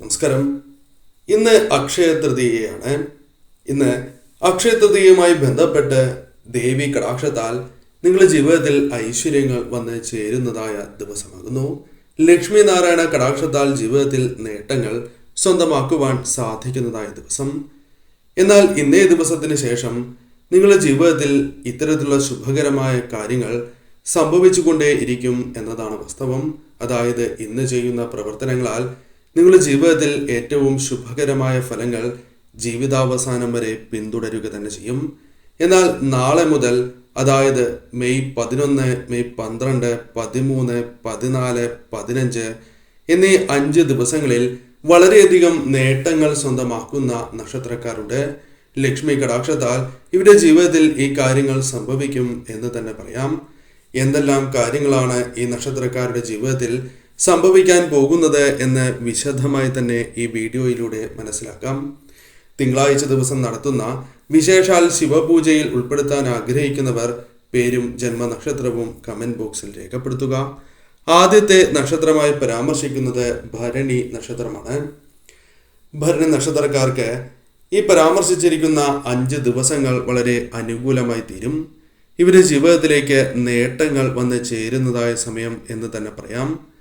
നമസ്കാരം. ഇന്ന് അക്ഷയ തൃതീയയാണ്. ഇന്ന് അക്ഷയ തൃതീയയുമായി ബന്ധപ്പെട്ട് ദേവി കടാക്ഷത്താൽ നിങ്ങളുടെ ജീവിതത്തിൽ ഐശ്വര്യങ്ങൾ വന്ന് ചേരുന്നതായ ദിവസമാകുന്നു. ലക്ഷ്മി നാരായണ കടാക്ഷത്താൽ ജീവിതത്തിൽ നേട്ടങ്ങൾ സ്വന്തമാക്കുവാൻ സാധിക്കുന്നതായ ദിവസം. എന്നാൽ ഇന്നേ ദിവസത്തിന് ശേഷം നിങ്ങളുടെ ജീവിതത്തിൽ ഇത്തരത്തിലുള്ള ശുഭകരമായ കാര്യങ്ങൾ സംഭവിച്ചുകൊണ്ടേ ഇരിക്കും എന്നതാണ് വാസ്തവം. അതായത് ഇന്ന് ചെയ്യുന്ന പ്രവർത്തനങ്ങളാൽ നിങ്ങളുടെ ജീവിതത്തിൽ ഏറ്റവും ശുഭകരമായ ഫലങ്ങൾ ജീവിതാവസാനം വരെ പിന്തുടരുക തന്നെ ചെയ്യും. എന്നാൽ നാളെ മുതൽ അതായത് മെയ് പതിനൊന്ന് മെയ് പന്ത്രണ്ട് പതിമൂന്ന് പതിനാല് പതിനഞ്ച് എന്നീ അഞ്ച് ദിവസങ്ങളിൽ വളരെയധികം നേട്ടങ്ങൾ സ്വന്തമാക്കുന്ന നക്ഷത്രക്കാരുടെ ലക്ഷ്മി കടാക്ഷത്താൽ ഇവരുടെ ജീവിതത്തിൽ ഈ കാര്യങ്ങൾ സംഭവിക്കും എന്ന് തന്നെ പറയാം. എന്തെല്ലാം കാര്യങ്ങളാണ് ഈ നക്ഷത്രക്കാരുടെ ജീവിതത്തിൽ സംഭവിക്കാൻ പോകുന്നത് എന്ന് വിശദമായി തന്നെ ഈ വീഡിയോയിലൂടെ മനസ്സിലാക്കാം. തിങ്കളാഴ്ച ദിവസം നടത്തുന്ന വിശേഷാൽ ശിവപൂജയിൽ ഉൾപ്പെടുത്താൻ ആഗ്രഹിക്കുന്നവർ പേരും ജന്മനക്ഷത്രവും കമന്റ് ബോക്സിൽ രേഖപ്പെടുത്തുക. ആദ്യത്തെ നക്ഷത്രമായി പരാമർശിക്കുന്നത് ഭരണി നക്ഷത്രമാണ്. ഭരണി നക്ഷത്രക്കാർക്ക് ഈ പരാമർശിച്ചിരിക്കുന്ന അഞ്ച് ദിവസങ്ങൾ വളരെ അനുകൂലമായി തീരും. ഇവരുടെ ജീവിതത്തിലേക്ക് നേട്ടങ്ങൾ വന്ന് ചേരുന്നതായ സമയം എന്ന് തന്നെ പറയാം.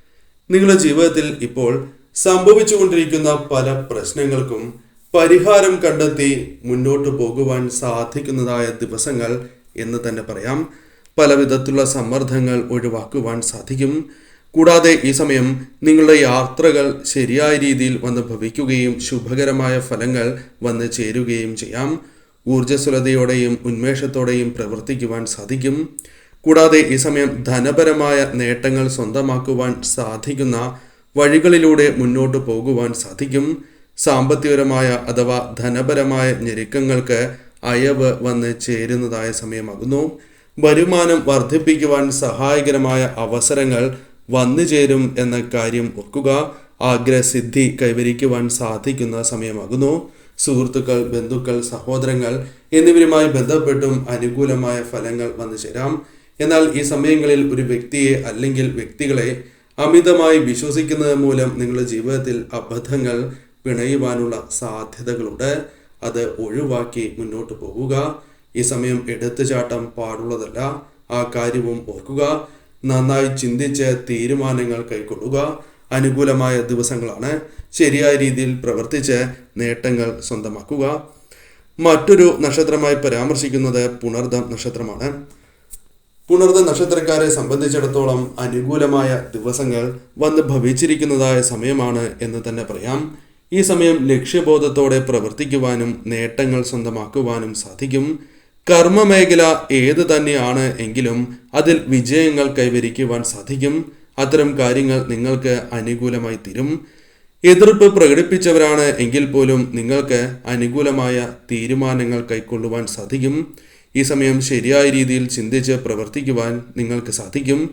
നിങ്ങളുടെ ജീവിതത്തിൽ ഇപ്പോൾ സംഭവിച്ചുകൊണ്ടിരിക്കുന്ന പല പ്രശ്നങ്ങൾക്കും പരിഹാരം കണ്ടെത്തി മുന്നോട്ട് പോകുവാൻ സാധിക്കുന്നതായ ദിവസങ്ങൾ എന്ന് തന്നെ പറയാം. പല വിധത്തിലുള്ള സമ്മർദ്ദങ്ങൾ ഒഴിവാക്കുവാൻ സാധിക്കും. കൂടാതെ ഈ സമയം നിങ്ങളുടെ യാത്രകൾ ശരിയായ രീതിയിൽ വന്ന് ഭവിക്കുകയും ശുഭകരമായ ഫലങ്ങൾ വന്ന് ചേരുകയും ചെയ്യാം. ഊർജസ്വലതയോടെയും ഉന്മേഷത്തോടെയും പ്രവർത്തിക്കുവാൻ സാധിക്കും. കൂടാതെ ഈ സമയം ധനപരമായ നേട്ടങ്ങൾ സ്വന്തമാക്കുവാൻ സാധിക്കുന്ന വഴികളിലൂടെ മുന്നോട്ട് പോകുവാൻ സാധിക്കും. സാമ്പത്തികപരമായ അഥവാ ധനപരമായ ഞെരുക്കങ്ങൾക്ക് അയവ് വന്ന് ചേരുന്നതായ സമയമാകുന്നു. വരുമാനം വർദ്ധിപ്പിക്കുവാൻ സഹായകരമായ അവസരങ്ങൾ വന്നു ചേരും എന്ന കാര്യം ഓർക്കുക. ആഗ്രഹസിദ്ധി കൈവരിക്കുവാൻ സാധിക്കുന്ന സമയമാകുന്നു. സുഹൃത്തുക്കൾ ബന്ധുക്കൾ സഹോദരങ്ങൾ എന്നിവരുമായി ബന്ധപ്പെട്ടും അനുകൂലമായ ഫലങ്ങൾ വന്നു ചേരാം. എന്നാൽ ഈ സമയങ്ങളിൽ ഒരു വ്യക്തിയെ അല്ലെങ്കിൽ വ്യക്തികളെ അമിതമായി വിശ്വസിക്കുന്നത് മൂലം നിങ്ങളുടെ ജീവിതത്തിൽ അബദ്ധങ്ങൾ പിണയുവാനുള്ള സാധ്യതകളുണ്ട്. അത് ഒഴിവാക്കി മുന്നോട്ട് പോവുക. ഈ സമയം എടുത്തുചാട്ടം പാടുള്ളതല്ല. ആ കാര്യവും ഓർക്കുക. നന്നായി ചിന്തിച്ച് തീരുമാനങ്ങൾ കൈക്കൊള്ളുക. അനുകൂലമായ ദിവസങ്ങളാണ്. ശരിയായ രീതിയിൽ പ്രവർത്തിച്ച് നേട്ടങ്ങൾ സ്വന്തമാക്കുക. മറ്റൊരു നക്ഷത്രമായി പരാമർശിക്കുന്നത് പുണർദം നക്ഷത്രമാണ്. പുണർദ നക്ഷത്രക്കാരെ സംബന്ധിച്ചിടത്തോളം അനുകൂലമായ ദിവസങ്ങൾ വന്ന് ഭവിച്ചിരിക്കുന്നതായ സമയമാണ് എന്ന് തന്നെ പറയാം. ഈ സമയം ലക്ഷ്യബോധത്തോടെ പ്രവർത്തിക്കുവാനും നേട്ടങ്ങൾ സ്വന്തമാക്കുവാനും സാധിക്കും. കർമ്മമേഖല ഏത് തന്നെയാണ് എങ്കിലും അതിൽ വിജയങ്ങൾ കൈവരിക്കുവാൻ സാധിക്കും. അത്തരം കാര്യങ്ങൾ നിങ്ങൾക്ക് അനുകൂലമായി തീരും. എതിർപ്പ് പ്രകടിപ്പിച്ചവരാണ് എങ്കിൽ പോലും നിങ്ങൾക്ക് അനുകൂലമായ തീരുമാനങ്ങൾ കൈക്കൊള്ളുവാൻ സാധിക്കും. ഈ സമയം ശരിയായ രീതിയിൽ ചിന്തിച്ച് പ്രവർത്തിക്കുവാൻ നിങ്ങൾക്ക് സാധിക്കും.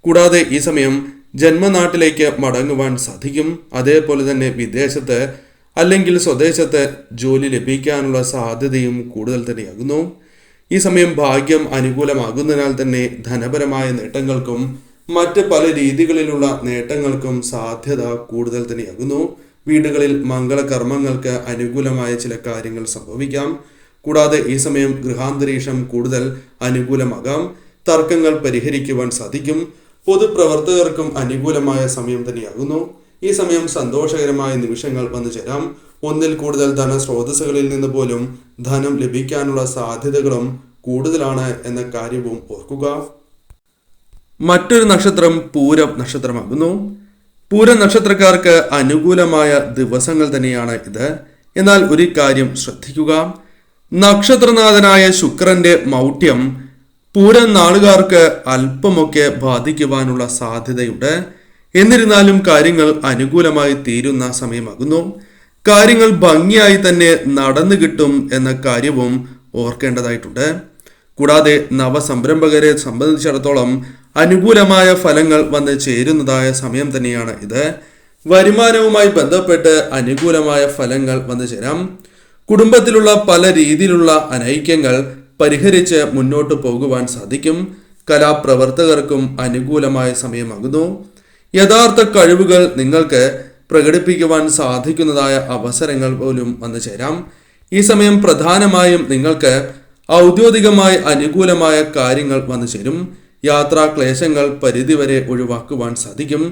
കൂടാതെ ഈ സമയം ജന്മനാട്ടിലേക്ക് മടങ്ങുവാൻ സാധിക്കും. അതേപോലെ തന്നെ വിദേശത്ത് അല്ലെങ്കിൽ സ്വദേശത്ത് ജോലി ലഭിക്കാനുള്ള സാധ്യതയും കൂടുതൽ തന്നെയാകുന്നു. ഈ സമയം ഭാഗ്യം അനുകൂലമാകുന്നതിനാൽ തന്നെ ധനപരമായ നേട്ടങ്ങൾക്കും മറ്റ് പല രീതികളിലുള്ള നേട്ടങ്ങൾക്കും സാധ്യത കൂടുതൽ തന്നെയാകുന്നു. വീടുകളിൽ മംഗളകർമ്മങ്ങൾക്ക് അനുകൂലമായ ചില കാര്യങ്ങൾ സംഭവിക്കാം. കൂടാതെ ഈ സമയം ഗൃഹാന്തരീക്ഷം കൂടുതൽ അനുകൂലമാകാം. തർക്കങ്ങൾ പരിഹരിക്കുവാൻ സാധിക്കും. പൊതുപ്രവർത്തകർക്കും അനുകൂലമായ സമയം തന്നെയാകുന്നു. ഈ സമയം സന്തോഷകരമായ നിമിഷങ്ങൾ വന്നു ചേരാം. ഒന്നിൽ കൂടുതൽ ധനസ്രോതസ്സുകളിൽ നിന്ന് പോലും ധനം ലഭിക്കാനുള്ള സാധ്യതകളും കൂടുതലാണ് എന്ന കാര്യവും ഓർക്കുക. മറ്റൊരു നക്ഷത്രം പൂരം നക്ഷത്രമാകുന്നു. പൂരം നക്ഷത്രക്കാർക്ക് അനുകൂലമായ ദിവസങ്ങൾ തന്നെയാണ് ഇത്. എന്നാൽ ഒരു കാര്യം ശ്രദ്ധിക്കുക. നക്ഷത്രനാഥനായ ശുക്രന്റെ മൗഢ്യം പൂരം നാളുകാർക്ക് അല്പമൊക്കെ ബാധിക്കുവാനുള്ള സാധ്യതയുണ്ട്. എന്നിരുന്നാലും കാര്യങ്ങൾ അനുകൂലമായി തീരുന്ന സമയമാകുന്നു. കാര്യങ്ങൾ ഭംഗിയായി തന്നെ നടന്നു കിട്ടും എന്ന കാര്യവും ഓർക്കേണ്ടതായിട്ടുണ്ട്. കൂടാതെ നവസംരംഭകരെ സംബന്ധിച്ചിടത്തോളം അനുകൂലമായ ഫലങ്ങൾ വന്ന് ചേരുന്നതായ സമയം തന്നെയാണ് ഇത്. വരുമാനവുമായി ബന്ധപ്പെട്ട് അനുകൂലമായ ഫലങ്ങൾ വന്നു ചേരാം. കുടുംബത്തിലുള്ള പല രീതിയിലുള്ള അനൈക്യങ്ങൾ പരിഹരിച്ച് മുന്നോട്ട് പോകുവാൻ സാധിക്കും. കലാപ്രവർത്തകർക്കും അനുകൂലമായ സമയമാകുന്നു. യഥാർത്ഥ കഴിവുകൾ നിങ്ങൾക്ക് പ്രകടിപ്പിക്കുവാൻ സാധിക്കുന്നതായ അവസരങ്ങൾ പോലും വന്നു ചേരാം. ഈ സമയം പ്രധാനമായും നിങ്ങൾക്ക് ഔദ്യോഗികമായി അനുകൂലമായ കാര്യങ്ങൾ വന്നു ചേരും. യാത്രാ ക്ലേശങ്ങൾ പരിധിവരെ ഒഴിവാക്കുവാൻ സാധിക്കും.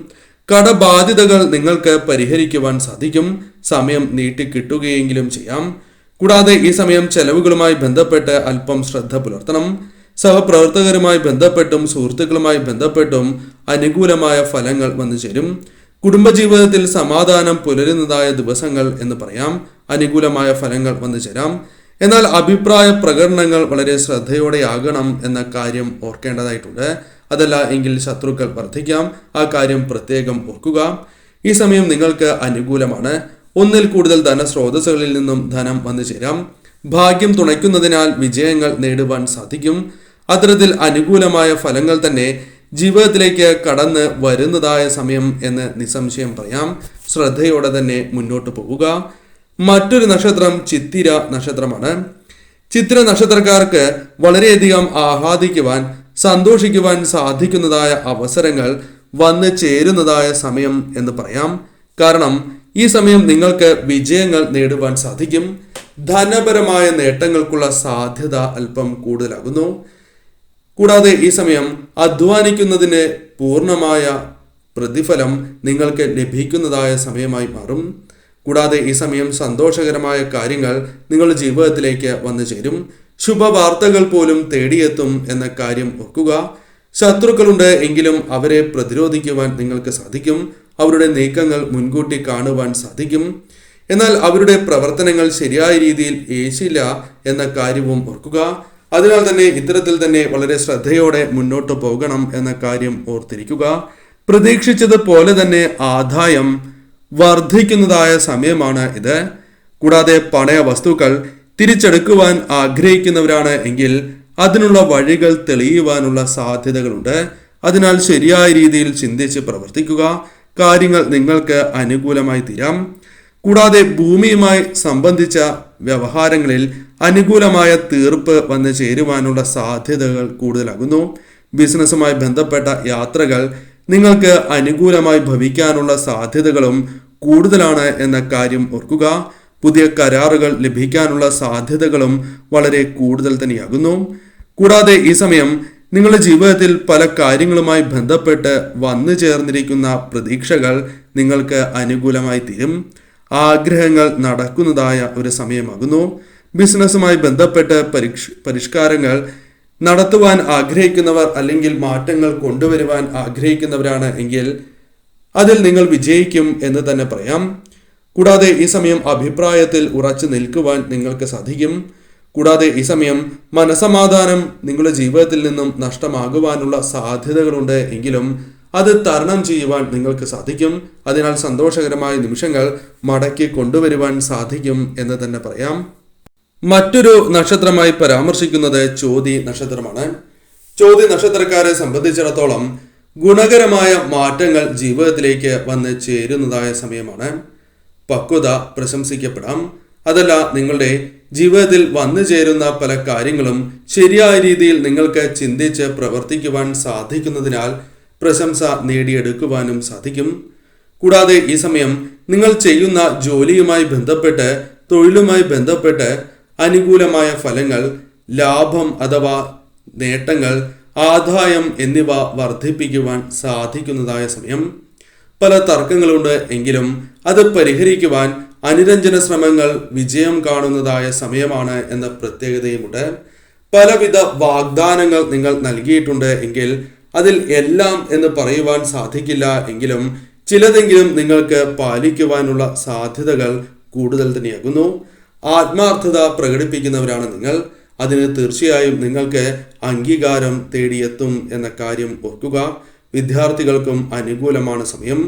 കടബാധ്യതകൾ നിങ്ങൾക്ക് പരിഹരിക്കുവാൻ സാധിക്കും. സമയം നീട്ടിക്കിട്ടുകയെങ്കിലും ചെയ്യാം. കൂടാതെ ഈ സമയം ചെലവുകളുമായി ബന്ധപ്പെട്ട് അല്പം ശ്രദ്ധ പുലർത്തണം. സഹപ്രവർത്തകരുമായി ബന്ധപ്പെട്ടും സുഹൃത്തുക്കളുമായി ബന്ധപ്പെട്ടും അനുകൂലമായ ഫലങ്ങൾ വന്നു ചേരും. കുടുംബജീവിതത്തിൽ സമാധാനം പുലരുന്നതായ ദിവസങ്ങൾ എന്ന് പറയാം. അനുകൂലമായ ഫലങ്ങൾ വന്നു ചേരാം. എന്നാൽ അഭിപ്രായ പ്രകടനങ്ങൾ വളരെ ശ്രദ്ധയോടെയാകണം എന്ന കാര്യം ഓർക്കേണ്ടതായിട്ടുണ്ട്. അതല്ല എങ്കിൽ ശത്രുക്കൾ വർദ്ധിക്കാം ആ കാര്യം പ്രത്യേകം ഓർക്കുക. ഈ സമയം നിങ്ങൾക്ക് അനുകൂലമാണ്. ഒന്നിൽ കൂടുതൽ ധനസ്രോതസ്സുകളിൽ നിന്നും ധനം വന്നു ചേരാം. ഭാഗ്യം തുണയ്ക്കുന്നതിനാൽ വിജയങ്ങൾ നേടുവാൻ സാധിക്കും. അത്തരത്തിൽ അനുകൂലമായ ഫലങ്ങൾ തന്നെ ജീവിതത്തിലേക്ക് കടന്ന് വരുന്നതായ സമയം എന്ന് നിസ്സംശയം പറയാം. ശ്രദ്ധയോടെ തന്നെ മുന്നോട്ട് പോവുക. മറ്റൊരു നക്ഷത്രം ചിത്തിര നക്ഷത്രമാണ്. ചിത്ര നക്ഷത്രക്കാർക്ക് വളരെയധികം ആഹ്ലാദിക്കുവാൻ സന്തോഷിക്കുവാൻ സാധിക്കുന്നതായ അവസരങ്ങൾ വന്നു ചേരുന്നതായ സമയം എന്ന് പറയാം. കാരണം ഈ സമയം നിങ്ങൾക്ക് വിജയങ്ങൾ നേടുവാൻ സാധിക്കും. ധനപരമായ നേട്ടങ്ങൾക്കുള്ള സാധ്യത അല്പം കൂടുതലാകുന്നു. കൂടാതെ ഈ സമയം അധ്വാനിക്കുന്നതിന് പൂർണമായ പ്രതിഫലം നിങ്ങൾക്ക് ലഭിക്കുന്നതായ സമയമായി മാറും. കൂടാതെ ഈ സമയം സന്തോഷകരമായ കാര്യങ്ങൾ നിങ്ങളുടെ ജീവിതത്തിലേക്ക് വന്നു ചേരും. ശുഭവാർത്തകൾ പോലും തേടിയെത്തും എന്ന കാര്യം ഓർക്കുക. ശത്രുക്കളുണ്ട് എങ്കിലും അവരെ പ്രതിരോധിക്കുവാൻ നിങ്ങൾക്ക് സാധിക്കും. അവരുടെ നീക്കങ്ങൾ മുൻകൂട്ടി കാണുവാൻ സാധിക്കും. എന്നാൽ അവരുടെ പ്രവർത്തനങ്ങൾ ശരിയായ രീതിയിൽ ഏശില്ല എന്ന കാര്യവും ഓർക്കുക. അതിനാൽ തന്നെ ഇത്തരത്തിൽ തന്നെ വളരെ ശ്രദ്ധയോടെ മുന്നോട്ട് പോകണം എന്ന കാര്യം ഓർത്തിരിക്കുക. പ്രതീക്ഷിച്ചതുപോലെ തന്നെ ആദായം വർദ്ധിക്കുന്നതായ സമയമാണ് ഇത്. കൂടാതെ പണയ വസ്തുക്കൾ തിരിച്ചെടുക്കുവാൻ ആഗ്രഹിക്കുന്നവരാണ് എങ്കിൽ അതിനുള്ള വഴികൾ തെളിയുവാനുള്ള സാധ്യതകളുണ്ട്. അതിനാൽ ശരിയായ രീതിയിൽ ചിന്തിച്ച് പ്രവർത്തിക്കുക. കാര്യങ്ങൾ നിങ്ങൾക്ക് അനുകൂലമായി തീരാം. കൂടാതെ ഭൂമിയുമായി സംബന്ധിച്ച വ്യവഹാരങ്ങളിൽ അനുകൂലമായ തീർപ്പ് വന്ന് ചേരുവാനുള്ള സാധ്യതകൾ കൂടുതലാകുന്നു. ബിസിനസ്സുമായി ബന്ധപ്പെട്ട യാത്രകൾ നിങ്ങൾക്ക് അനുകൂലമായി ഭവിക്കാനുള്ള സാധ്യതകളും കൂടുതലാണ് എന്ന കാര്യം ഓർക്കുക. പുതിയ കരാറുകൾ ലഭിക്കാനുള്ള സാധ്യതകളും വളരെ കൂടുതൽ തന്നെയാകുന്നു. കൂടാതെ ഈ സമയം നിങ്ങളുടെ ജീവിതത്തിൽ പല കാര്യങ്ങളുമായി ബന്ധപ്പെട്ട് വന്നു ചേർന്നിരിക്കുന്ന പ്രതീക്ഷകൾ നിങ്ങൾക്ക് അനുകൂലമായി തീരും. ആഗ്രഹങ്ങൾ നടക്കുന്നതായ ഒരു സമയമാകുന്നു. ബിസിനസ്സുമായി ബന്ധപ്പെട്ട് പരിഷ് പരിഷ്കാരങ്ങൾ നടത്തുവാൻ ആഗ്രഹിക്കുന്നവർ അല്ലെങ്കിൽ മാറ്റങ്ങൾ കൊണ്ടുവരുവാൻ ആഗ്രഹിക്കുന്നവരാണ് എങ്കിൽ അതിൽ നിങ്ങൾ വിജയിക്കും എന്ന് തന്നെ പറയാം. കൂടാതെ ഈ സമയം അഭിപ്രായത്തിൽ ഉറച്ചു നിൽക്കുവാൻ നിങ്ങൾക്ക് സാധിക്കും. കൂടാതെ ഈ സമയം മനസമാധാനം നിങ്ങളുടെ ജീവിതത്തിൽ നിന്നും നഷ്ടമാകുവാനുള്ള സാധ്യതകളുണ്ട് എങ്കിലും അത് തരണം ചെയ്യുവാൻ നിങ്ങൾക്ക് സാധിക്കും. അതിനാൽ സന്തോഷകരമായ നിമിഷങ്ങൾ മടക്കി കൊണ്ടുവരുവാൻ സാധിക്കും എന്ന് തന്നെ പറയാം. മറ്റൊരു നക്ഷത്രമായി പരാമർശിക്കുന്നത് ചോതി നക്ഷത്രമാണ്. ചോതി നക്ഷത്രക്കാരെ സംബന്ധിച്ചിടത്തോളം ഗുണകരമായ മാറ്റങ്ങൾ ജീവിതത്തിലേക്ക് വന്ന് ചേരുന്നതായ സമയമാണ്. പക്വത പ്രശംസിക്കപ്പെടാം. അതല്ല നിങ്ങളുടെ ജീവിതത്തിൽ വന്നു ചേരുന്ന പല കാര്യങ്ങളും ശരിയായ രീതിയിൽ നിങ്ങൾക്ക് ചിന്തിച്ച് പ്രവർത്തിക്കുവാൻ സാധിക്കുന്നതിനാൽ പ്രശംസ നേടിയെടുക്കുവാനും സാധിക്കും. കൂടാതെ ഈ സമയം നിങ്ങൾ ചെയ്യുന്ന ജോലിയുമായി ബന്ധപ്പെട്ട് തൊഴിലുമായി ബന്ധപ്പെട്ട് അനുകൂലമായ ഫലങ്ങൾ ലാഭം അഥവാ നേട്ടങ്ങൾ ആദായം എന്നിവ വർദ്ധിപ്പിക്കുവാൻ സാധിക്കുന്നതായ സമയം. പല തർക്കങ്ങളുണ്ട് എങ്കിലും അത് പരിഹരിക്കുവാൻ അനുരഞ്ജന ശ്രമങ്ങൾ വിജയം കാണുന്നതായ സമയമാണ് എന്ന പ്രത്യേകതയുമുണ്ട്. പലവിധ വാഗ്ദാനങ്ങൾ നിങ്ങൾ നൽകിയിട്ടുണ്ട് എങ്കിൽ അതിൽ എല്ലാം എന്ന് പറയുവാൻ സാധിക്കില്ല എങ്കിലും ചിലതെങ്കിലും നിങ്ങൾക്ക് പാലിക്കുവാനുള്ള സാധ്യതകൾ കൂടുതൽ തന്നെയാകുന്നു. ആത്മാർത്ഥത പ്രകടിപ്പിക്കുന്നവരാണ് നിങ്ങൾ. അതിന് തീർച്ചയായും നിങ്ങൾക്ക് അംഗീകാരം തേടിയെത്തും എന്ന കാര്യം ഓർക്കുക. വിദ്യാർത്ഥികൾക്കും അനുകൂലമാണ് സമയം.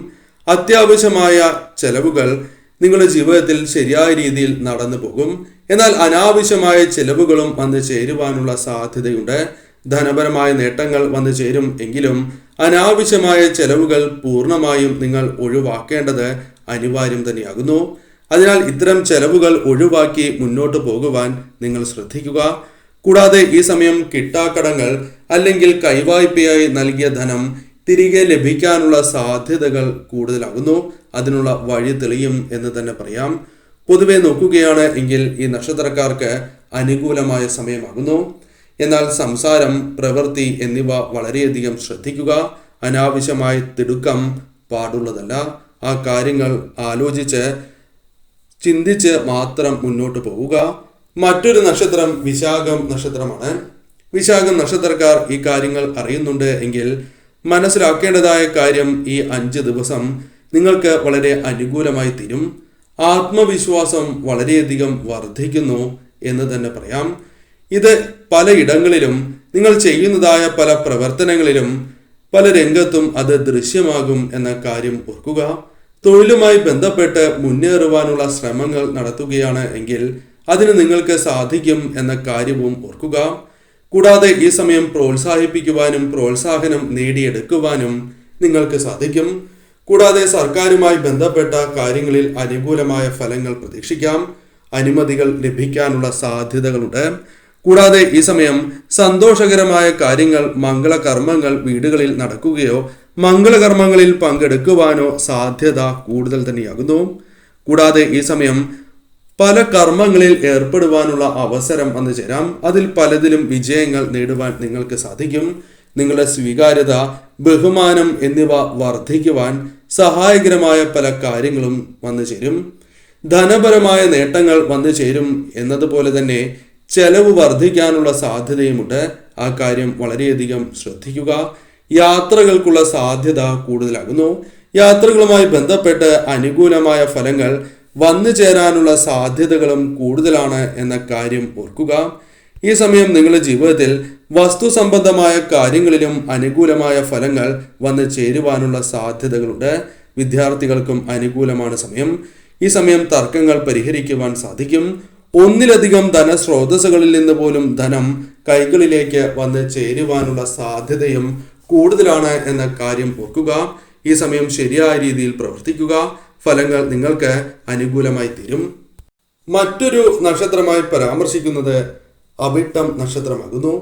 അത്യാവശ്യമായ ചെലവുകൾ നിങ്ങളുടെ ജീവിതത്തിൽ ശരിയായ രീതിയിൽ നടന്നു പോകും. എന്നാൽ അനാവശ്യമായ ചെലവുകളും വന്നു ചേരുവാനുള്ള സാധ്യതയുണ്ട്. ധനപരമായ നേട്ടങ്ങൾ വന്നു ചേരും എങ്കിലും അനാവശ്യമായ ചെലവുകൾ പൂർണമായും നിങ്ങൾ ഒഴിവാക്കേണ്ടത് അനിവാര്യം തന്നെയാകുന്നു. അതിനാൽ ഇത്തരം ചെലവുകൾ ഒഴിവാക്കി മുന്നോട്ട് പോകുവാൻ നിങ്ങൾ ശ്രദ്ധിക്കുക. കൂടാതെ ഈ സമയം കിട്ടാക്കടങ്ങൾ അല്ലെങ്കിൽ കൈവായ്പയായി നൽകിയ ധനം തിരികെ ലഭിക്കാനുള്ള സാധ്യതകൾ കൂടുതലാകുന്നു. അതിനുള്ള വഴി തെളിയും എന്ന് തന്നെ പറയാം. പൊതുവെ നോക്കുകയാണ് എങ്കിൽ ഈ നക്ഷത്രക്കാർക്ക് അനുകൂലമായ സമയമാകുന്നു. എന്നാൽ സംസാരം പ്രവൃത്തി എന്നിവ വളരെയധികം ശ്രദ്ധിക്കുക. അനാവശ്യമായ തിടുക്കം പാടുള്ളതല്ല. ആ കാര്യങ്ങൾ ആലോചിച്ച് ചിന്തിച്ച് മാത്രം മുന്നോട്ട് പോവുക. മറ്റൊരു നക്ഷത്രം വിശാഖം നക്ഷത്രമാണ്. വിശാഖം നക്ഷത്രക്കാർ ഈ കാര്യങ്ങൾ അറിയുന്നുണ്ട് എങ്കിൽ മനസ്സിലാക്കേണ്ടതായ കാര്യം ഈ അഞ്ച് ദിവസം നിങ്ങൾക്ക് വളരെ അനുകൂലമായി തീരും. ആത്മവിശ്വാസം വളരെയധികം വർദ്ധിക്കുന്നു എന്ന് തന്നെ പറയാം. ഇത് പലയിടങ്ങളിലും നിങ്ങൾ ചെയ്യുന്നതായ പല പ്രവർത്തനങ്ങളിലും പല രംഗത്തും അത് ദൃശ്യമാകും എന്ന കാര്യം ഓർക്കുക. തൊഴിലുമായി ബന്ധപ്പെട്ട് മുന്നേറുവാനുള്ള ശ്രമങ്ങൾ നടത്തുകയാണ് എങ്കിൽ അതിന് നിങ്ങൾക്ക് സാധിക്കും എന്ന കാര്യവും ഓർക്കുക. കൂടാതെ ഈ സമയം പ്രോത്സാഹിപ്പിക്കുവാനും പ്രോത്സാഹനം നേടിയെടുക്കുവാനും നിങ്ങൾക്ക് സാധിക്കും. കൂടാതെ സർക്കാരുമായി ബന്ധപ്പെട്ട കാര്യങ്ങളിൽ അനുകൂലമായ ഫലങ്ങൾ പ്രതീക്ഷിക്കാം. അനുമതികൾ ലഭിക്കാനുള്ള സാധ്യതകളുണ്ട്. കൂടാതെ ഈ സമയം സന്തോഷകരമായ കാര്യങ്ങൾ മംഗളകർമ്മങ്ങൾ വീടുകളിൽ നടക്കുകയോ മംഗളകർമ്മങ്ങളിൽ പങ്കെടുക്കുവാനോ സാധ്യത കൂടുതൽ തന്നെയാകുന്നു. കൂടാതെ ഈ സമയം പല കർമ്മങ്ങളിൽ ഏർപ്പെടുവാനുള്ള അവസരം വന്നു ചേരാം അതിൽ പലതിലും വിജയങ്ങൾ നേടുവാൻ നിങ്ങൾക്ക് സാധിക്കും. നിങ്ങളുടെ സ്വീകാര്യത ബഹുമാനം എന്നിവ വർദ്ധിക്കുവാൻ സഹായകരമായ പല കാര്യങ്ങളും വന്നു ചേരും. ധനപരമായ നേട്ടങ്ങൾ വന്നു ചേരും എന്നതുപോലെ തന്നെ ചെലവ് വർദ്ധിക്കാനുള്ള സാധ്യതയുമുണ്ട്. ആ കാര്യം വളരെയധികം ശ്രദ്ധിക്കുക. യാത്രകൾക്കുള്ള സാധ്യത കൂടുതലാകുന്നു. യാത്രകളുമായി ബന്ധപ്പെട്ട് അനുകൂലമായ ഫലങ്ങൾ വന്നു ചേരാനുള്ള സാധ്യതകളും കൂടുതലാണ് എന്ന കാര്യം ഓർക്കുക. ഈ സമയം നിങ്ങളുടെ ജീവിതത്തിൽ വസ്തു സംബന്ധമായ കാര്യങ്ങളിലും അനുകൂലമായ ഫലങ്ങൾ വന്നു ചേരുവാനുള്ള സാധ്യതകളുണ്ട്. വിദ്യാർത്ഥികൾക്കും അനുകൂലമാണ് സമയം. ഈ സമയം തർക്കങ്ങൾ പരിഹരിക്കുവാൻ സാധിക്കും. ഒന്നിലധികം ധനസ്രോതസ്സുകളിൽ നിന്ന് പോലും ധനം കൈകളിലേക്ക് വന്ന് ചേരുവാനുള്ള സാധ്യതയും കൂടുതലാണ് എന്ന കാര്യം ഓർക്കുക. ഈ സമയം ശരിയായ രീതിയിൽ പ്രവർത്തിക്കുക. ഫലങ്ങൾ നിങ്ങൾക്ക് അനുകൂലമായി തീരും. മറ്റൊരു നക്ഷത്രമായി പരാമർശിക്കുന്നത് അവിട്ടം നക്ഷത്രമാകുന്നു.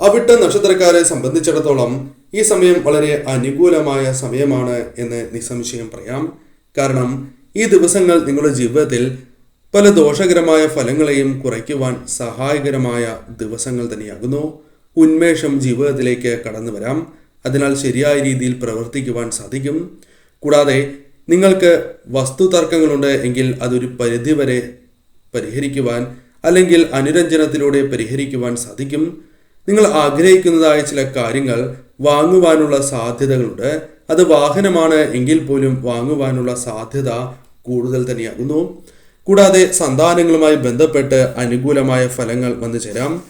അവിട്ടം നക്ഷത്രക്കാരെ സംബന്ധിച്ചിടത്തോളം ഈ സമയം വളരെ അനുകൂലമായ സമയമാണ് എന്ന് നിസ്സംശയം പറയാം. കാരണം ഈ ദിവസങ്ങൾ നിങ്ങളുടെ ജീവിതത്തിൽ പല ദോഷകരമായ ഫലങ്ങളെയും കുറയ്ക്കുവാൻ സഹായകരമായ ദിവസങ്ങൾ തന്നെയാകുന്നു. ഉന്മേഷം ജീവിതത്തിലേക്ക് കടന്നു വരാം അതിനാൽ ശരിയായ രീതിയിൽ പ്രവർത്തിക്കുവാൻ സാധിക്കും. കൂടാതെ നിങ്ങൾക്ക് വസ്തു തർക്കങ്ങളുണ്ട് എങ്കിൽ അതൊരു പരിധിവരെ പരിഹരിക്കുവാൻ അല്ലെങ്കിൽ അനുരഞ്ജനത്തിലൂടെ പരിഹരിക്കുവാൻ സാധിക്കും. നിങ്ങൾ ആഗ്രഹിക്കുന്നതായ ചില കാര്യങ്ങൾ വാങ്ങുവാനുള്ള സാധ്യതകളുണ്ട്. അത് വാഹനമാണ് എങ്കിൽ പോലും വാങ്ങുവാനുള്ള സാധ്യത കൂടുതൽ തന്നെയാകുന്നു. കൂടാതെ സന്താനങ്ങളുമായി ബന്ധപ്പെട്ട് അനുകൂലമായ ഫലങ്ങൾ വന്നു ചേരാം.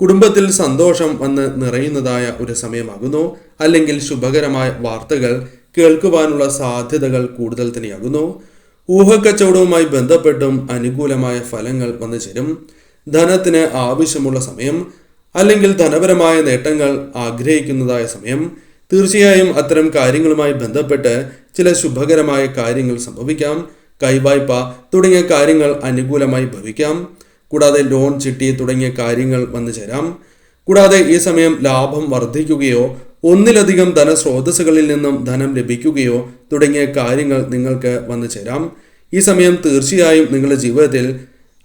കുടുംബത്തിൽ സന്തോഷം വന്ന് നിറയുന്നതായ ഒരു സമയമാകുന്നു. അല്ലെങ്കിൽ ശുഭകരമായ വാർത്തകൾ കേൾക്കുവാനുള്ള സാധ്യതകൾ കൂടുതൽ തന്നെയാകുന്നു. ഊഹക്കച്ചവടവുമായി ബന്ധപ്പെട്ടും അനുകൂലമായ ഫലങ്ങൾ വന്നു ചേരും. ധനത്തിന് ആവശ്യമുള്ള സമയം അല്ലെങ്കിൽ ധനപരമായ നേട്ടങ്ങൾ ആഗ്രഹിക്കുന്നതായ സമയം തീർച്ചയായും അത്തരം കാര്യങ്ങളുമായി ബന്ധപ്പെട്ട് ചില ശുഭകരമായ കാര്യങ്ങൾ സംഭവിക്കാം. കൈവായ്പ തുടങ്ങിയ കാര്യങ്ങൾ അനുകൂലമായി ഭവിക്കാം. കൂടാതെ ലോൺ ചിട്ടി തുടങ്ങിയ കാര്യങ്ങൾ വന്നു ചേരാം. കൂടാതെ ഈ സമയം ലാഭം വർദ്ധിക്കുകയോ ഒന്നിലധികം ധനസ്രോതസ്സുകളിൽ നിന്നും ധനം ലഭിക്കുകയോ തുടങ്ങിയ കാര്യങ്ങൾ നിങ്ങൾക്ക് വന്നു ചേരാം. ഈ സമയം തീർച്ചയായും നിങ്ങളുടെ ജീവിതത്തിൽ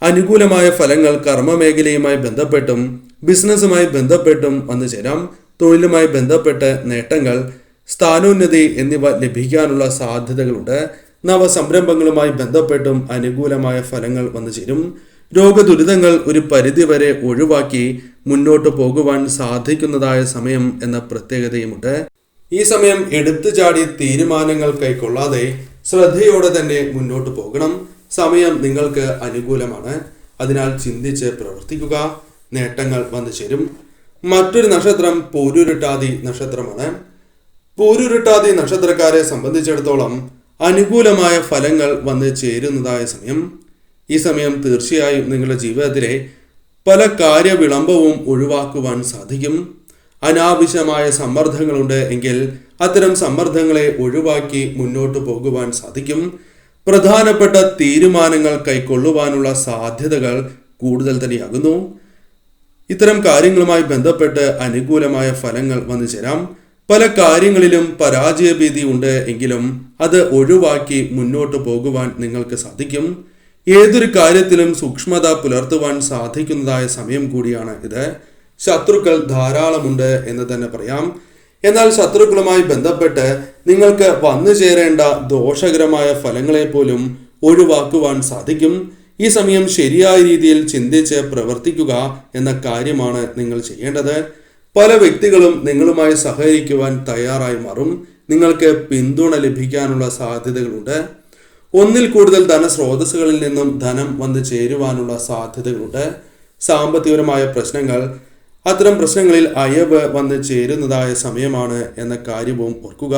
അനുകൂലമായ ഫലങ്ങൾ കർമ്മമേഖലയുമായി ബന്ധപ്പെട്ടും ബിസിനസ്സുമായി ബന്ധപ്പെട്ടും വന്നു ചേരാം. തൊഴിലുമായി ബന്ധപ്പെട്ട നേട്ടങ്ങൾ സ്ഥാനോന്നതി എന്നിവ ലഭിക്കാനുള്ള സാധ്യതകളുണ്ട്. നവസംരംഭങ്ങളുമായി ബന്ധപ്പെട്ടും അനുകൂലമായ ഫലങ്ങൾ വന്നു ചേരും. രോഗദുരിതങ്ങൾ ഒരു പരിധിവരെ ഒഴിവാക്കി മുന്നോട്ട് പോകുവാൻ സാധിക്കുന്നതായ സമയം എന്ന പ്രത്യേകതയുമുണ്ട്. ഈ സമയം എടുത്തു ചാടി തീരുമാനങ്ങൾ കൈക്കൊള്ളാതെ ശ്രദ്ധയോടെ തന്നെ മുന്നോട്ട് പോകണം. സമയം നിങ്ങൾക്ക് അനുകൂലമാണ്. അതിനാൽ ചിന്തിച്ച് പ്രവർത്തിക്കുക. നേട്ടങ്ങൾ വന്നു ചേരും. മറ്റൊരു നക്ഷത്രം പൂരുരുട്ടാതി നക്ഷത്രമാണ്. പൂരുരുട്ടാതി നക്ഷത്രക്കാരെ സംബന്ധിച്ചിടത്തോളം അനുകൂലമായ ഫലങ്ങൾ വന്ന് ചേരുന്നതായ സമയം. ഈ സമയം തീർച്ചയായും നിങ്ങളുടെ ജീവിതത്തിലെ പല കാര്യവിളംബവും ഒഴിവാക്കുവാൻ സാധിക്കും. അനാവശ്യമായ സമ്മർദ്ദങ്ങളുണ്ട് എങ്കിൽ അത്തരം സമ്മർദ്ദങ്ങളെ ഒഴിവാക്കി മുന്നോട്ട് പോകുവാൻ സാധിക്കും. പ്രധാനപ്പെട്ട തീരുമാനങ്ങൾ കൈക്കൊള്ളുവാനുള്ള സാധ്യതകൾ കൂടുതൽ തന്നെയാകുന്നു. ഇത്തരം കാര്യങ്ങളുമായി ബന്ധപ്പെട്ട് അനുകൂലമായ ഫലങ്ങൾ വന്നു ചേരാം. പല കാര്യങ്ങളിലും പരാജയഭീതി ഉണ്ട് എങ്കിലും അത് ഒഴിവാക്കി മുന്നോട്ട് പോകുവാൻ നിങ്ങൾക്ക് സാധിക്കും. ഏതൊരു കാര്യത്തിലും സൂക്ഷ്മത പുലർത്തുവാൻ സാധിക്കുന്നതായ സമയം കൂടിയാണ് ഇത്. ശത്രുക്കൾ ധാരാളമുണ്ട് എന്ന് തന്നെ പറയാം. എന്നാൽ ശത്രുക്കളുമായി ബന്ധപ്പെട്ട് നിങ്ങൾക്ക് വന്നു ചേരേണ്ട ദോഷകരമായ ഫലങ്ങളെ പോലും ഒഴിവാക്കുവാൻ സാധിക്കും. ഈ സമയം ശരിയായ രീതിയിൽ ചിന്തിച്ച് പ്രവർത്തിക്കുക എന്ന കാര്യമാണ് നിങ്ങൾ ചെയ്യേണ്ടത്. പല വ്യക്തികളും നിങ്ങളുമായി സഹകരിക്കുവാൻ തയ്യാറായി മാറും. നിങ്ങൾക്ക് പിന്തുണ ലഭിക്കാനുള്ള സാധ്യതകളുണ്ട്. ഒന്നിൽ കൂടുതൽ ധനസ്രോതസ്സുകളിൽ നിന്നും ധനം വന്ന് ചേരുവാനുള്ള സാധ്യതകളുണ്ട്. സാമ്പത്തികപരമായ പ്രശ്നങ്ങൾ അത്തരം പ്രശ്നങ്ങളിൽ അയവ് വന്ന് ചേരുന്നതായ സമയമാണ് എന്ന കാര്യവും ഓർക്കുക.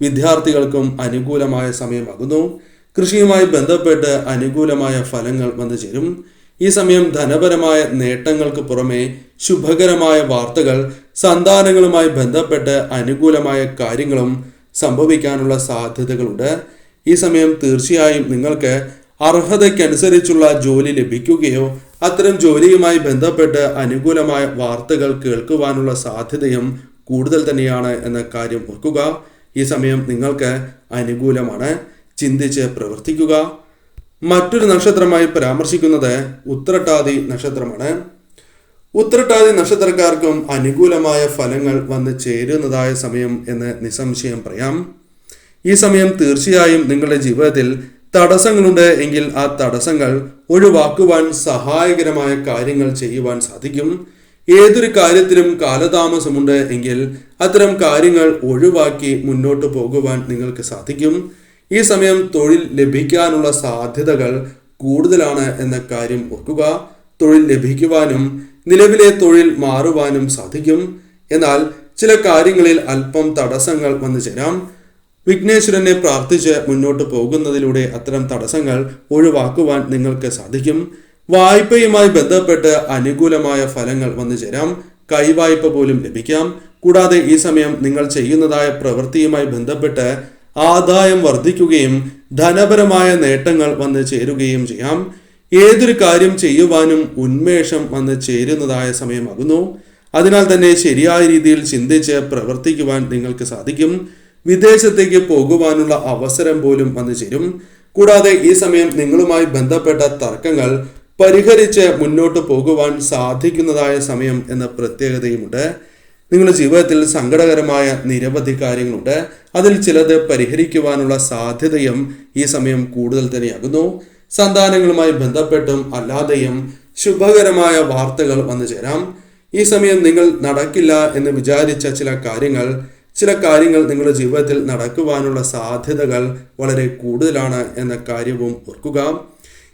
വിദ്യാർത്ഥികൾക്കും അനുകൂലമായ സമയമാകുന്നു. കൃഷിയുമായി ബന്ധപ്പെട്ട് അനുകൂലമായ ഫലങ്ങൾ വന്നു ചേരും. ഈ സമയം ധനപരമായ നേട്ടങ്ങൾക്ക് പുറമെ ശുഭകരമായ വാർത്തകൾ സന്താനങ്ങളുമായി ബന്ധപ്പെട്ട് അനുകൂലമായ കാര്യങ്ങളും സംഭവിക്കാനുള്ള സാധ്യതകളുണ്ട്. ഈ സമയം തീർച്ചയായും നിങ്ങൾക്ക് അർഹതയ്ക്കനുസരിച്ചുള്ള ജോലി ലഭിക്കുകയോ അത്തരം ജോലിയുമായി ബന്ധപ്പെട്ട് അനുകൂലമായ വാർത്തകൾ കേൾക്കുവാനുള്ള സാധ്യതയും കൂടുതൽ തന്നെയാണ് എന്ന കാര്യം ഓർക്കുക. ഈ സമയം നിങ്ങൾക്ക് അനുകൂലമാണ്. ചിന്തിച്ച് പ്രവർത്തിക്കുക. മറ്റൊരു നക്ഷത്രമായി പരാമർശിക്കുന്നത് ഉത്രട്ടാതി നക്ഷത്രമാണ്. ഉത്രട്ടാതി നക്ഷത്രക്കാർക്കും അനുകൂലമായ ഫലങ്ങൾ വന്ന് ചേരുന്നതായ സമയം എന്ന് നിസ്സംശയം പറയാം. ഈ സമയം തീർച്ചയായും നിങ്ങളുടെ ജീവിതത്തിൽ തടസ്സങ്ങളുണ്ട് എങ്കിൽ ആ തടസ്സങ്ങൾ ഒഴിവാക്കുവാൻ സഹായകരമായ കാര്യങ്ങൾ ചെയ്യുവാൻ സാധിക്കും. ഏതൊരു കാര്യത്തിലും കാലതാമസമുണ്ട് എങ്കിൽ അത്തരം കാര്യങ്ങൾ ഒഴിവാക്കി മുന്നോട്ട് പോകുവാൻ നിങ്ങൾക്ക് സാധിക്കും. ഈ സമയം തൊഴിൽ ലഭിക്കാനുള്ള സാധ്യതകൾ കൂടുതലാണ് എന്ന കാര്യം ഓർക്കുക. തൊഴിൽ ലഭിക്കുവാനും നിലവിലെ തൊഴിൽ മാറുവാനും സാധിക്കും. എന്നാൽ ചില കാര്യങ്ങളിൽ അല്പം തടസ്സങ്ങൾ വന്നു ചേരാം വിഘ്നേശ്വരനെ പ്രാർത്ഥിച്ച് മുന്നോട്ട് പോകുന്നതിലൂടെ അത്തരം തടസ്സങ്ങൾ ഒഴിവാക്കുവാൻ നിങ്ങൾക്ക് സാധിക്കും. വായ്പയുമായി ബന്ധപ്പെട്ട് അനുകൂലമായ ഫലങ്ങൾ വന്നു ചേരാം. കൈവായ്പ പോലും ലഭിക്കാം. കൂടാതെ ഈ സമയം നിങ്ങൾ ചെയ്യുന്നതായ പ്രവൃത്തിയുമായി ബന്ധപ്പെട്ട് ആദായം വർദ്ധിക്കുകയും ധനപരമായ നേട്ടങ്ങൾ വന്ന് ചേരുകയും ചെയ്യാം. ഏതൊരു കാര്യം ചെയ്യുവാനും ഉന്മേഷം വന്ന് ചേരുന്നതായ സമയമാകുന്നു. അതിനാൽ തന്നെ ശരിയായ രീതിയിൽ ചിന്തിച്ച് പ്രവർത്തിക്കുവാൻ നിങ്ങൾക്ക് സാധിക്കും. വിദേശത്തേക്ക് പോകുവാനുള്ള അവസരം പോലും വന്നു ചേരും. കൂടാതെ ഈ സമയം നിങ്ങളുമായി ബന്ധപ്പെട്ട തർക്കങ്ങൾ പരിഹരിച്ച് മുന്നോട്ട് പോകുവാൻ സാധിക്കുന്നതായ സമയം എന്ന പ്രത്യേകതയുമുണ്ട്. നിങ്ങളുടെ ജീവിതത്തിൽ സങ്കടകരമായ നിരവധി കാര്യങ്ങളുണ്ട്. അതിൽ ചിലത് പരിഹരിക്കുവാനുള്ള സാധ്യതയും ഈ സമയം കൂടുതൽ തന്നെയാകുന്നു. സന്താനങ്ങളുമായി ബന്ധപ്പെട്ടും അല്ലാതെയും ശുഭകരമായ വാർത്തകൾ വന്നു ചേരാം. ഈ സമയം നിങ്ങൾ നടക്കില്ല എന്ന് വിചാരിച്ച ചില കാര്യങ്ങൾ ചില കാര്യങ്ങൾ നിങ്ങളുടെ ജീവിതത്തിൽ നടക്കുവാനുള്ള സാധ്യതകൾ വളരെ കൂടുതലാണ് എന്ന കാര്യവും ഓർക്കുക.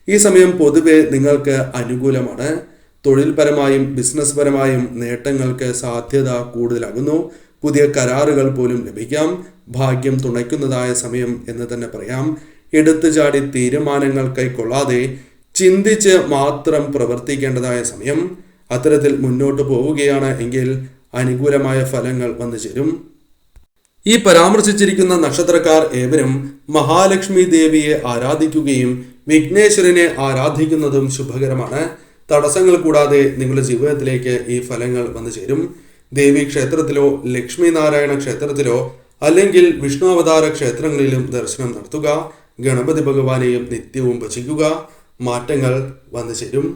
ഈ സമയം പൊതുവെ നിങ്ങൾക്ക് അനുകൂലമാണ്. തൊഴിൽപരമായും ബിസിനസ് പരമായും നേട്ടങ്ങൾക്ക് സാധ്യത കൂടുതലാകുന്നു. പുതിയ കരാറുകൾ പോലും ലഭിക്കാം. ഭാഗ്യം തുണയ്ക്കുന്നതായ സമയം എന്ന് തന്നെ പറയാം. എടുത്തു ചാടി തീരുമാനങ്ങൾ കൈക്കൊള്ളാതെ ചിന്തിച്ച് മാത്രം പ്രവർത്തിക്കേണ്ടതായ സമയം. അത്തരത്തിൽ മുന്നോട്ട് പോവുകയാണ് എങ്കിൽ അനുകൂലമായ ഫലങ്ങൾ വന്നു ചേരും ഈ പരാമർശിച്ചിരിക്കുന്ന നക്ഷത്രക്കാർ ഏവരും മഹാലക്ഷ്മി ദേവിയെ ആരാധിക്കുകയും വിഘ്നേശ്വരനെ ആരാധിക്കുന്നതും ശുഭകരമാണ്. തടസ്സങ്ങൾ കൂടാതെ നിങ്ങളുടെ ജീവിതത്തിലേക്ക് ഈ ഫലങ്ങൾ വന്നു ചേരും. ദേവി ക്ഷേത്രത്തിലോ ലക്ഷ്മി നാരായണ ക്ഷേത്രത്തിലോ അല്ലെങ്കിൽ വിഷ്ണു അവതാര ക്ഷേത്രങ്ങളിലും ദർശനം നടത്തുക. ഗണപതി ഭഗവാനെയും നിത്യവും ഭജിക്കുക. മാറ്റങ്ങൾ വന്നു ചേരും.